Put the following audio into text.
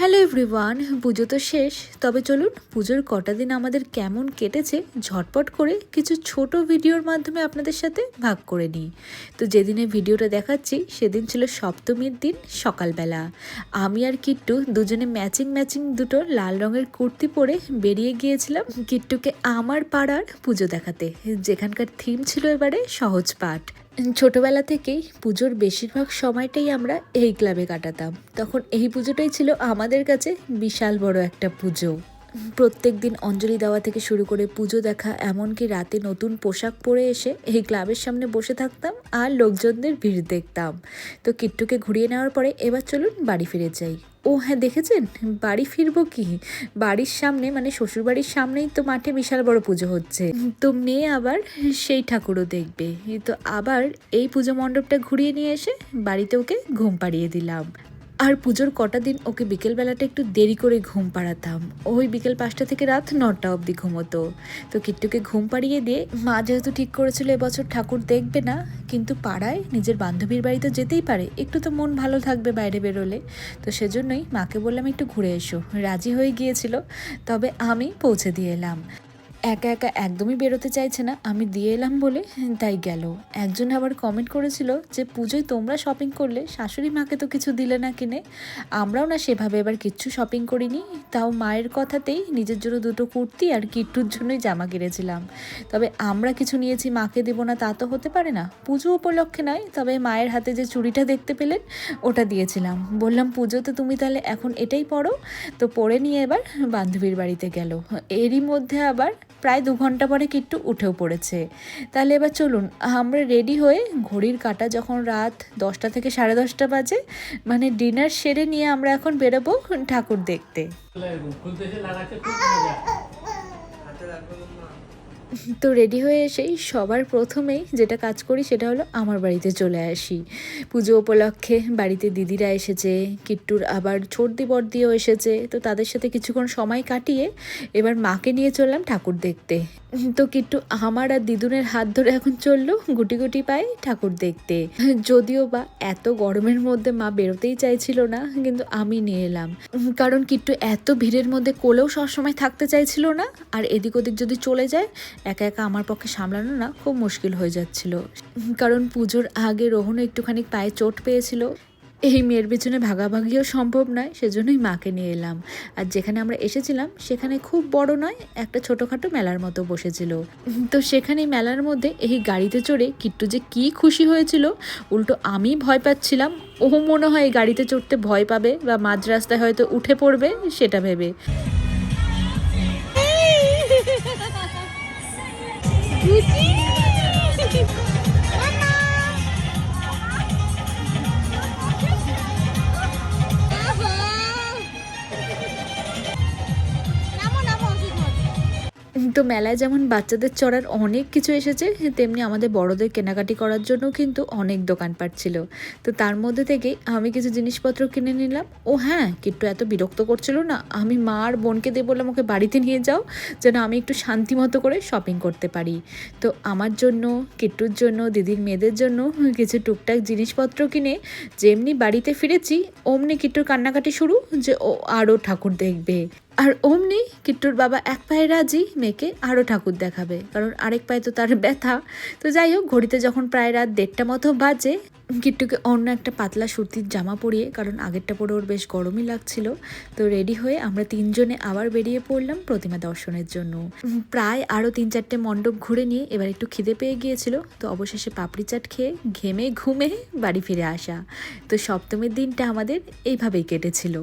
Hello everyone পুজো তো শেষ। তবে চলুন, পুজোর কটা দিন আমাদের কেমন কেটেছে ঝটপট করে কিছু ছোট ভিডিওর মাধ্যমে আপনাদের সাথে ভাগ করে নিই। তো যেদিনে ভিডিওটা দেখাচ্ছি, সেদিন ছিল সপ্তমীর দিন, সকালবেলা। আমি আর কিট্টু দুজনে ম্যাচিং ম্যাচিং দুটো লাল রঙের কুর্তি পরে বেরিয়ে গিয়েছিলাম কিট্টুকে আমার পাড়ার পুজো দেখাতে, যেখানকার থিম ছিল এবারে সহজ পাঠ। ছোটবেলা থেকেই পুজোর বেশিরভাগ সময়টাই আমরা এই ক্লাবে কাটাতাম। তখন এই পুজোটাই ছিল আমাদের কাছে বিশাল বড় একটা পুজো। প্রত্যেক দিন অঞ্জলি দেওয়া থেকে শুরু করে পুজো দেখা, এমনকি রাতে নতুন পোশাক পরে এসে এই ক্লাবের সামনে বসে থাকতাম আর লোকজনদের ভিড় দেখতাম। তো কিট্টুকে ঘুরিয়ে নেওয়ার পরে এবার চলুন বাড়ি ফিরে যাই। ও হ্যাঁ দেখেছেন? বাড়ি ফিরবো কি? বাড়ির সামনে মানে শ্বশুরবাড়ির সামনেই তো মাঠে বিশাল বড় পুজো হচ্ছে। তো মেয়ে আবার সেই ঠাকুরও দেখবে। তো আবার এই পুজো মণ্ডপটা ঘুরিয়ে নিয়ে এসে বাড়িতে ওকে ঘুম পাড়িয়ে দিলাম। আর পুজোর কটা দিন ওকে বিকেলবেলাটা একটু দেরি করে ঘুম পাড়াতাম। ওই বিকেল পাঁচটা থেকে রাত নটা অবধি ঘুমোতো। তো কিট্টুকে ঘুম পাড়িয়ে দিয়ে মা যেহেতু ঠিক করেছিল এবছর ঠাকুর দেখবে না, কিন্তু পাড়ায় নিজের বান্ধবীর বাড়ি তো যেতেই পারে, একটু তো মন ভালো থাকবে বাইরে বেরোলে। তো সেজন্যই মাকে বললাম, একটু ঘুরে এসো। রাজি হয়ে গিয়েছিল, তবে আমি পৌঁছে দিয়ে এলাম। একা একা একদমই বেরোতে চাইছে না। আমি দিয়ে এলাম বলে তাই গেল। একজন আবার কমেন্ট করেছিল যে, পুজোয় তোমরা শপিং করলে শাশুড়ি মাকে তো কিছু দিলে না কিনে। আমরাও না সেভাবে এবার কিচ্ছু শপিং করিনি। তাও মায়ের কথাতেই নিজের জন্য দুটো কুর্তি আর কিট্টুর জন্যই জামা কিনেছিলাম। তবে আমরা কিছু নিয়েছি, মাকে দেবো না তা তো হতে পারে না। পুজো উপলক্ষে নয়, তবে মায়ের হাতে যে চুড়িটা দেখতে পেলেন, ওটা দিয়েছিলাম। বললাম পুজোতে তুমি তাহলে এখন এটাই পড়ো। তো পরে নিয়ে এবার বান্ধবীর বাড়িতে গেল। এরই মধ্যে আবার প্রায় দু ঘণ্টা পরে কিট্টু উঠেও পড়েছে। তাহলে এবার চলুন, আমরা রেডি হয়ে ঘড়ির কাটা যখন রাত দশটা থেকে সাড়ে দশটা বাজে মানে ডিনার সেরে নিয়ে আমরা এখন বেরোবো ঠাকুর দেখতে। তো রেডি হয়ে এসেই সবার প্রথমেই যেটা কাজ করি সেটা হলো আমার বাড়িতে চলে আসি। পুজো উপলক্ষে বাড়িতে দিদিরা এসেছে, কিট্টুর আবার ছোটদি বড়দিও এসেছে, তো তাদের সাথে কিছুক্ষণ সময় কাটিয়ে এবার মাকে নিয়ে চললাম ঠাকুর দেখতে। তো কিট্টু আমার আর দিদুনের হাত ধরে এখন চলল গুটি গুটি পায়ে ঠাকুর দেখতে। যদিও বা এত গরমের মধ্যে মা বেরোতেই চাইছিল না, কিন্তু আমি নিয়ে এলাম। কারণ কিট্টু এত ভিড়ের মধ্যে কোলেও সবসময় থাকতে চাইছিল না, আর এদিক ওদিক যদি চলে যায় একা একা আমার পক্ষে সামলানো না খুব মুশকিল হয়ে যাচ্ছিল। কারণ পুজোর আগে রোহনও একটুখানি পায়ে চোট পেয়েছিল। এই মেয়ের পিছনে ভাগাভাগিও সম্ভব নয়, সেজন্যই মাকে নিয়ে এলাম। আর যেখানে আমরা এসেছিলাম, সেখানে খুব বড় নয়, একটা ছোটোখাটো মেলার মতো বসেছিল। তো সেখানে মেলার মধ্যে এই গাড়িতে চড়ে কিট্টু যে কি খুশি হয়েছিল, উল্টো আমি ভয় পাচ্ছিলাম। ও মনে হয় গাড়িতে চড়তে ভয় পাবে বা মাঝ রাস্তায় হয়তো উঠে পড়বে, সেটা ভেবে। রুচি তো মেলায় যেমন বাচ্চাদের চড়ার অনেক কিছু এসেছে, তেমনি আমাদের বড়দের কেনাকাটি করার জন্য কিন্তু অনেক দোকানপাট ছিল। তো তার মধ্যে থেকে আমি কিছু জিনিসপত্র কিনে নিলাম। ও হ্যাঁ কিট্টু এত বিরক্ত করছিল না, আমি মা আর বোনকে দিয়ে বললাম, ওকে বাড়িতে নিয়ে যাও, যেন আমি একটু শান্তি মতো করে শপিং করতে পারি। তো আমার জন্য, কিট্টুর জন্য, দিদির মেয়েদের জন্য কিছু টুকটাক জিনিসপত্র কিনে যেমনি বাড়িতে ফিরেছি, অমনি কিট্টুর কান্নাকাটি শুরু, যে ও আরও ঠাকুর দেখবে। আর অমনি কিট্টুর বাবা এক পায়ে রাজি, মেয়েকে আরও ঠাকুর দেখাবে। কারণ আরেক পায়ে তো তার ব্যথা। তো যাই হোক, ঘড়িতে যখন প্রায় রাত দেড়টা মতো বাজে, কিট্টুকে অন্য একটা পাতলা সুতির জামা পরিয়ে, কারণ আগেরটা পরে ওর বেশ গরমই লাগছিল, তো রেডি হয়ে আমরা তিনজনে আবার বেরিয়ে পড়লাম প্রতিমা দর্শনের জন্য। প্রায় আরও তিন চারটে মণ্ডপ ঘুরে নিয়ে এবার একটু খিদে পেয়ে গিয়েছিল, তো অবশেষে পাপড়ি চাট খেয়ে ঘেমে ঘুমে বাড়ি ফিরে আসা। তো সপ্তমীর দিনটা আমাদের এইভাবেই কেটেছিল।